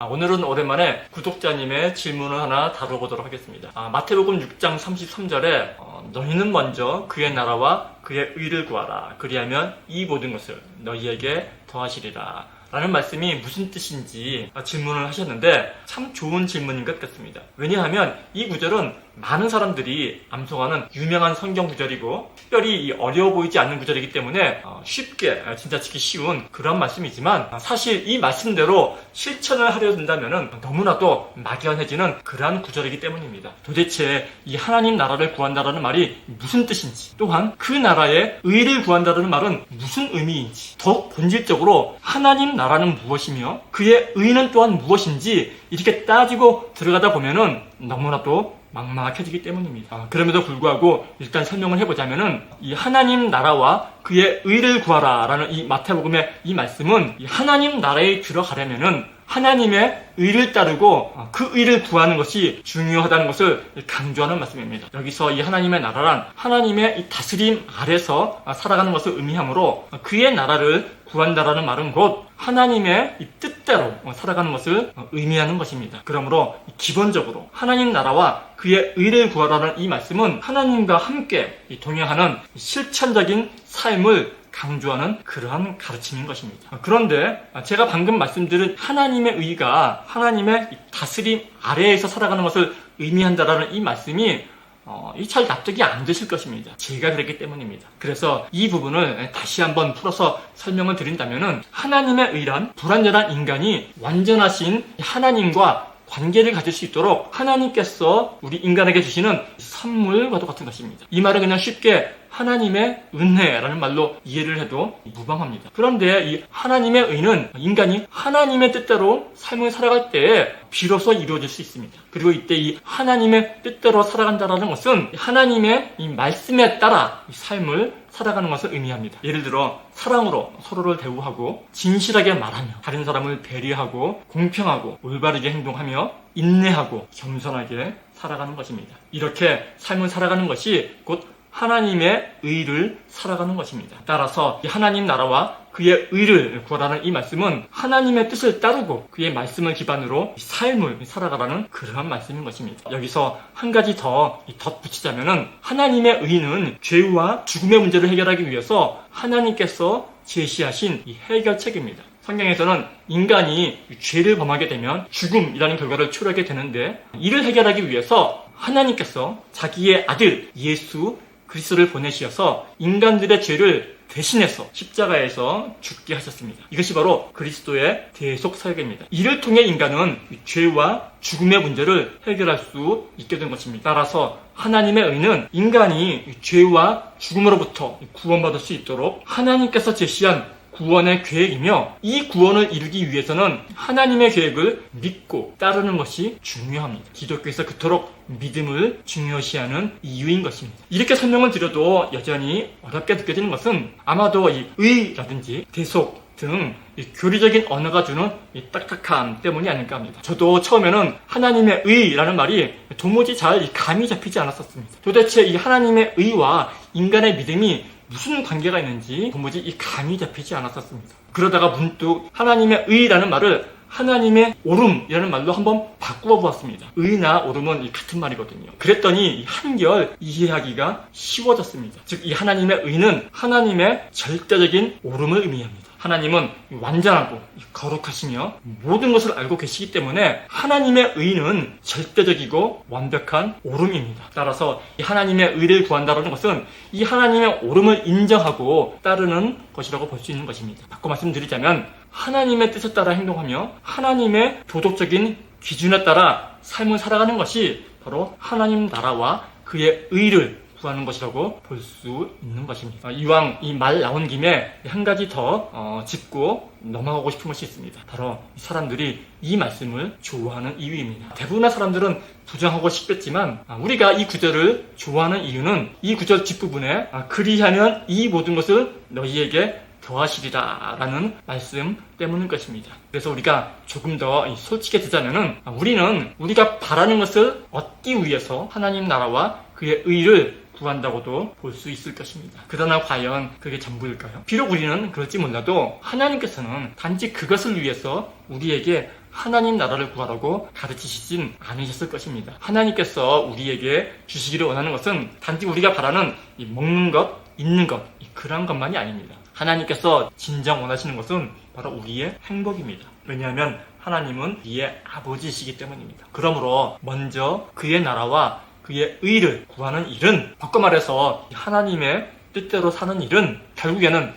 아, 오늘은 오랜만에 구독자님의 질문을 하나 다뤄보도록 하겠습니다. 아, 마태복음 6장 33절에 어, 너희는 먼저 그의 나라와 그의 의를 구하라. 그리하면 이 모든 것을 너희에게 더하시리라. 라는 말씀이 무슨 뜻인지 아, 질문을 하셨는데 참 좋은 질문인 것 같습니다. 왜냐하면 이 구절은 많은 사람들이 암송하는 유명한 성경 구절이고 특별히 이 어려워 보이지 않는 구절이기 때문에 어, 쉽게 어, 진짜 지기 쉬운 그런 말씀이지만 어, 사실 이 말씀대로 실천을 하려 든다면 너무나도 막연해지는 그러한 구절이기 때문입니다. 도대체 이 하나님 나라를 구한다라는 말이 무슨 뜻인지 또한 그 나라의 의를 구한다라는 말은 무슨 의미인지 더 본질적으로 하나님 나라는 무엇이며 그의 의는 또한 무엇인지 이렇게 따지고 들어가다 보면은 너무나도 막막해지기 때문입니다. 아, 그럼에도 불구하고 일단 설명을 해보자면은 이 하나님 나라와 그의 의를 구하라라는 이 마태복음의 이 말씀은 이 하나님 나라에 들어가려면은 하나님의 의를 따르고 어, 그 의를 구하는 것이 중요하다는 것을 강조하는 말씀입니다. 여기서 이 하나님의 나라란 하나님의 이 다스림 아래서 아, 살아가는 것을 의미하므로 그의 나라를 구한다라는 말은 곧 하나님의 이 뜻대로 어, 살아가는 것을 어, 의미하는 것입니다. 그러므로 기본적으로 하나님 나라와 그의 의를 구하라는 이 말씀은 하나님과 함께 이 동행하는 실천적인 삶을 강조하는 그러한 가르침인 것입니다. 그런데 제가 방금 말씀드린 하나님의 의가 하나님의 이 다스림 아래에서 살아가는 것을 의미한다라는 이 말씀이 어, 이잘 납득이 안 되실 것입니다. 제가 그랬기 때문입니다. 그래서 이 부분을 다시 한번 풀어서 설명을 드린다면은 하나님의 의란 불완전한 인간이 완전하신 하나님과 관계를 가질 수 있도록 하나님께서 우리 인간에게 주시는 선물과도 같은 것입니다. 이 말은 그냥 쉽게 하나님의 은혜라는 말로 이해를 해도 무방합니다. 그런데 이 하나님의 의는 인간이 하나님의 뜻대로 삶을 살아갈 때에 비로소 이루어질 수 있습니다. 그리고 이때 이 하나님의 뜻대로 살아간다는 것은 하나님의 이 말씀에 따라 이 삶을 살아가는 것을 의미합니다. 예를 들어 사랑으로 서로를 대우하고 진실하게 말하며 다른 사람을 배려하고 공평하고 올바르게 행동하며 인내하고 겸손하게 살아가는 것입니다. 이렇게 삶을 살아가는 것이 곧 하나님의 의를 살아가는 것입니다. 따라서 하나님 나라와 그의 의를 구하라는 이 말씀은 하나님의 뜻을 따르고 그의 말씀을 기반으로 삶을 살아가라는 그러한 말씀인 것입니다. 여기서 한 가지 더 덧붙이자면은 하나님의 의는 죄와 죽음의 문제를 해결하기 위해서 하나님께서 제시하신 이 해결책입니다. 성경에서는 인간이 죄를 범하게 되면 죽음이라는 결과를 초래하게 되는데 이를 해결하기 위해서 하나님께서 자기의 아들 예수 그리스도를 보내시어서 인간들의 죄를 대신해서 십자가에서 죽게 하셨습니다. 이것이 바로 그리스도의 대속 사역입니다. 이를 통해 인간은 죄와 죽음의 문제를 해결할 수 있게 된 것입니다. 따라서 하나님의 의는 인간이 죄와 죽음으로부터 구원받을 수 있도록 하나님께서 제시한 구원의 계획이며 이 구원을 이루기 위해서는 하나님의 계획을 믿고 따르는 것이 중요합니다. 기독교에서 그토록 믿음을 중요시하는 이유인 것입니다. 이렇게 설명을 드려도 여전히 어렵게 느껴지는 것은 아마도 이 의라든지 대속 등 교리적인 언어가 주는 이 딱딱함 때문이 아닐까 합니다. 저도 처음에는 하나님의 의라는 말이 도무지 잘 감이 잡히지 않았었습니다. 도대체 이 하나님의 의와 인간의 믿음이 무슨 관계가 있는지 도무지 이 감이 잡히지 않았었습니다. 그러다가 문득 하나님의 의라는 말을 하나님의 오름이라는 말로 한번 바꾸어 보았습니다. 의나 오름은 같은 말이거든요. 그랬더니 한결 이해하기가 쉬워졌습니다. 즉, 이 하나님의 의는 하나님의 절대적인 오름을 의미합니다. 하나님은 완전하고 거룩하시며 모든 것을 알고 계시기 때문에 하나님의 의는 절대적이고 완벽한 오름입니다. 따라서 이 하나님의 의를 구한다는 것은 이 하나님의 오름을 인정하고 따르는 것이라고 볼 수 있는 것입니다. 바꿔 말씀드리자면 하나님의 뜻에 따라 행동하며 하나님의 도덕적인 기준에 따라 삶을 살아가는 것이 바로 하나님 나라와 그의 의를 구하는 것이라고 볼 수 있는 것입니다. 어, 이왕 이 말 나온 김에 한 가지 더 어, 짚고 넘어가고 싶은 것이 있습니다. 바로 사람들이 이 말씀을 좋아하는 이유입니다. 대부분의 사람들은 부정하고 싶겠지만 아, 우리가 이 구절을 좋아하는 이유는 이 구절 뒷부분에 아, 그리하면 이 모든 것을 너희에게 더하시리라 라는 말씀 때문인 것입니다. 그래서 우리가 조금 더 솔직해지자면은 아, 우리는 우리가 바라는 것을 얻기 위해서 하나님 나라와 그의 의를 구한다고도 볼 수 있을 것입니다. 그러나 과연 그게 전부일까요? 비록 우리는 그럴지 몰라도 하나님께서는 단지 그것을 위해서 우리에게 하나님 나라를 구하라고 가르치시진 않으셨을 것입니다. 하나님께서 우리에게 주시기를 원하는 것은 단지 우리가 바라는 이 먹는 것, 있는 것, 이 그런 것만이 아닙니다. 하나님께서 진정 원하시는 것은 바로 우리의 행복입니다. 왜냐하면 하나님은 우리의 아버지이시기 때문입니다. 그러므로 먼저 그의 나라와 그의 의를 구하는 일은 바꿔 말해서 하나님의 뜻대로 사는 일은 결국에는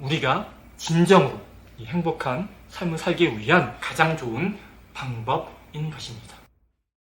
우리가 진정으로 이 행복한 삶을 살기 위한 가장 좋은 방법인 것입니다.